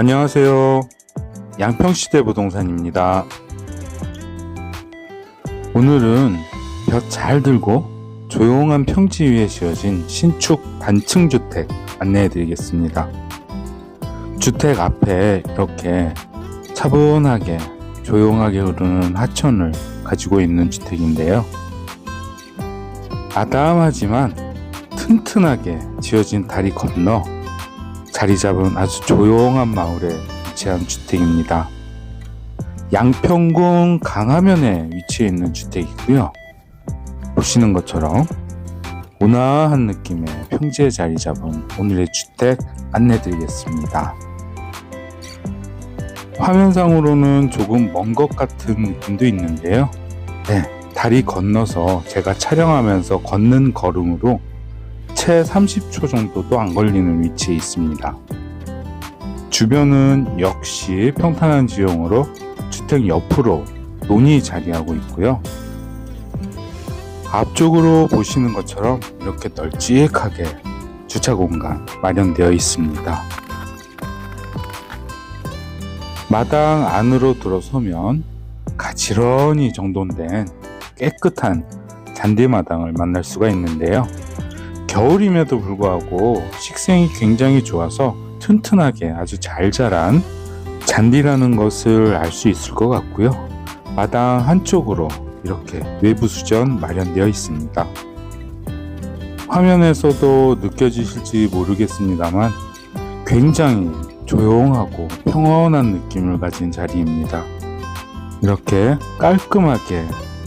안녕하세요. 양평시대 부동산입니다. 오늘은 벽 잘 들고 조용한 평지 위에 지어진 신축 단층 주택 안내해 드리겠습니다. 주택 앞에 이렇게 차분하게 조용하게 흐르는 하천을 가지고 있는 주택인데요. 아담하지만 튼튼하게 지어진 다리 건너 자리 잡은 아주 조용한 마을에 위치한 주택입니다. 양평군 강화면에 위치해 있는 주택이고요. 보시는 것처럼 온화한 느낌의 평지에 자리 잡은 오늘의 주택 안내 드리겠습니다. 화면상으로는 조금 먼 것 같은 느낌도 있는데요. 네, 다리 건너서 제가 촬영하면서 걷는 걸음으로 채 30초 정도도 안 걸리는 위치에 있습니다. 주변은 역시 평탄한 지형으로 주택 옆으로 논이 자리하고 있고요. 앞쪽으로 보시는 것처럼 이렇게 널찍하게 주차 공간 마련되어 있습니다. 마당 안으로 들어서면 가지런히 정돈된 깨끗한 잔디마당을 만날 수가 있는데요. 겨울임에도 불구하고 식생이 굉장히 좋아서 튼튼하게 아주 잘 자란 잔디라는 것을 알 수 있을 것 같고요. 마당 한쪽으로 이렇게 외부 수전 마련되어 있습니다. 화면에서도 느껴지실지 모르겠습니다만 굉장히 조용하고 평온한 느낌을 가진 자리입니다. 이렇게 깔끔하게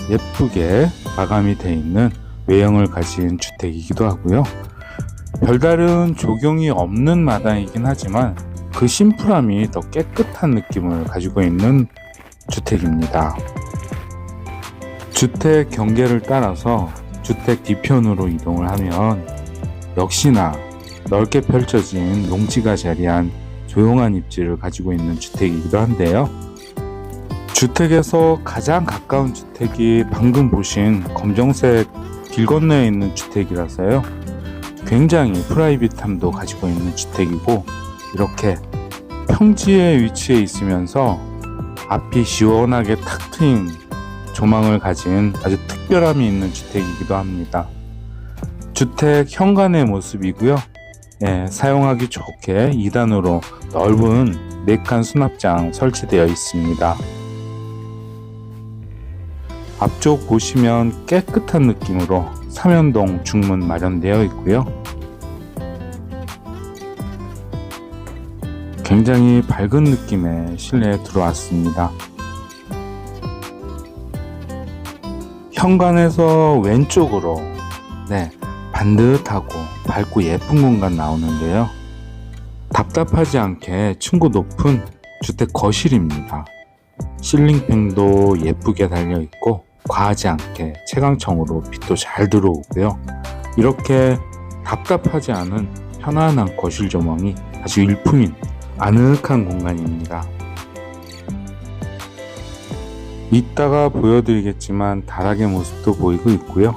예쁘게 마감이 되어 있는 외형을 가진 주택이기도 하고요. 별다른 조경이 없는 마당이긴 하지만 그 심플함이 더 깨끗한 느낌을 가지고 있는 주택입니다. 주택 경계를 따라서 주택 뒤편으로 이동을 하면 역시나 넓게 펼쳐진 농지가 자리한 조용한 입지를 가지고 있는 주택이기도 한데요. 주택에서 가장 가까운 주택이 방금 보신 검정색 길 건너에 있는 주택이라서요. 굉장히 프라이빗함도 가지고 있는 주택이고 이렇게 평지에 위치해 있으면서 앞이 시원하게 탁 트인 조망을 가진 아주 특별함이 있는 주택이기도 합니다. 주택 현관의 모습이고요. 예, 사용하기 좋게 2단으로 넓은 4칸 수납장 설치되어 있습니다. 앞쪽 보시면 깨끗한 느낌으로 삼연동 중문 마련되어 있고요. 굉장히 밝은 느낌의 실내에 들어왔습니다. 현관에서 왼쪽으로 네, 반듯하고 밝고 예쁜 공간 나오는데요. 답답하지 않게 층고 높은 주택 거실입니다. 실링팬도 예쁘게 달려 있고 과하지 않게 채광청으로 빛도 잘 들어오고요. 이렇게 답답하지 않은 편안한 거실 조망이 아주 일품인 아늑한 공간입니다. 이따가 보여드리겠지만 다락의 모습도 보이고 있고요.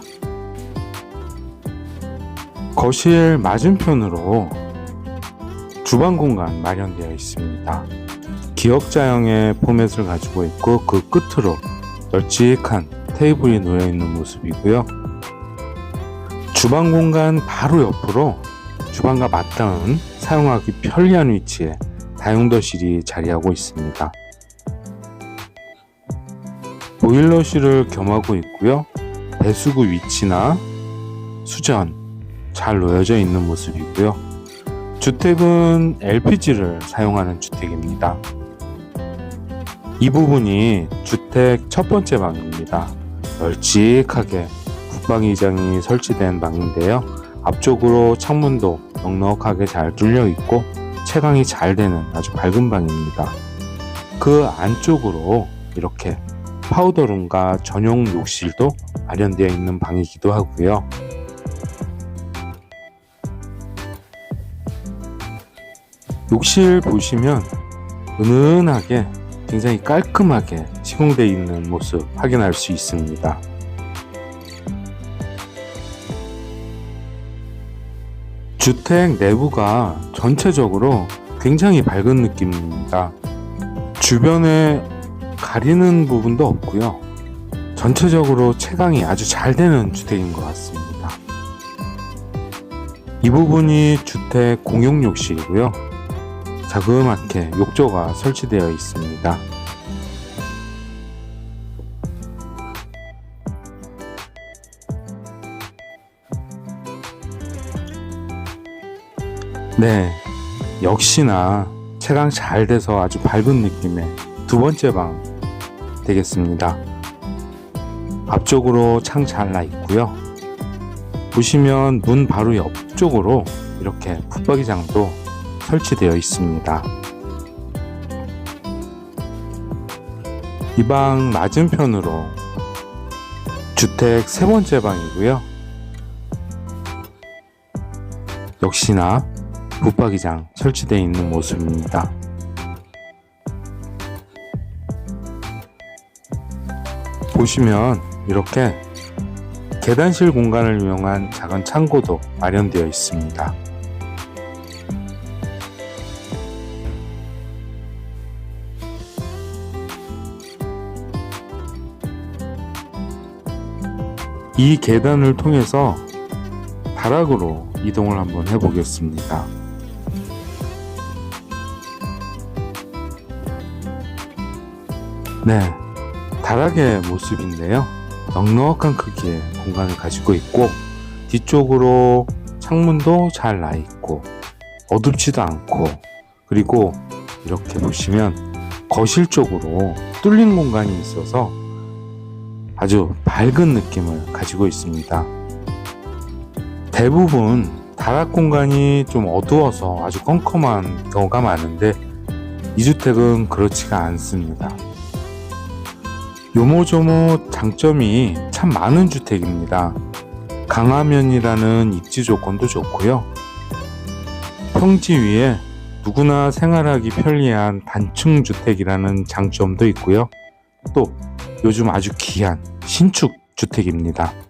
거실 맞은편으로 주방 공간 마련되어 있습니다. 기역자형의 포맷을 가지고 있고 그 끝으로 널찍한 테이블이 놓여 있는 모습이고요. 주방 공간 바로 옆으로 주방과 맞닿은 사용하기 편리한 위치에 다용도실이 자리하고 있습니다. 보일러실을 겸하고 있고요. 배수구 위치나 수전 잘 놓여져 있는 모습이고요. 주택은 LPG를 사용하는 주택입니다. 이 부분이 주택 첫 번째 방입니다. 널찍하게 국방위장이 설치된 방인데요. 앞쪽으로 창문도 넉넉하게 잘 뚫려 있고 채광이 잘 되는 아주 밝은 방입니다. 그 안쪽으로 이렇게 파우더룸과 전용 욕실도 마련되어 있는 방이기도 하고요. 욕실 보시면 은은하게 굉장히 깔끔하게 시공되어 있는 모습 확인할 수 있습니다. 주택 내부가 전체적으로 굉장히 밝은 느낌입니다. 주변에 가리는 부분도 없고요. 전체적으로 채광이 아주 잘 되는 주택인 것 같습니다. 이 부분이 주택 공용 욕실이고요. 자그맣게 욕조가 설치되어 있습니다. 네, 역시나 채광 잘 돼서 아주 밝은 느낌의 두 번째 방 되겠습니다. 앞쪽으로 창 잘 나 있고요. 보시면 문 바로 옆쪽으로 이렇게 붙박이장도 설치되어 있습니다. 이 방 맞은편으로 주택 세 번째 방이고요. 역시나 붙박이장 설치되어 있는 모습입니다. 보시면 이렇게 계단실 공간을 이용한 작은 창고도 마련되어 있습니다. 이 계단을 통해서 다락으로 이동을 한번 해보겠습니다. 네, 다락의 모습인데요. 넉넉한 크기의 공간을 가지고 있고 뒤쪽으로 창문도 잘 나 있고 어둡지도 않고 그리고 이렇게 보시면 거실 쪽으로 뚫린 공간이 있어서 아주 밝은 느낌을 가지고 있습니다. 대부분 다락 공간이 좀 어두워서 아주 컴컴한 경우가 많은데 이 주택은 그렇지가 않습니다. 요모조모 장점이 참 많은 주택입니다. 강화면이라는 입지 조건도 좋고요. 평지 위에 누구나 생활하기 편리한 단층 주택이라는 장점도 있고요. 또 요즘 아주 귀한 신축 주택입니다.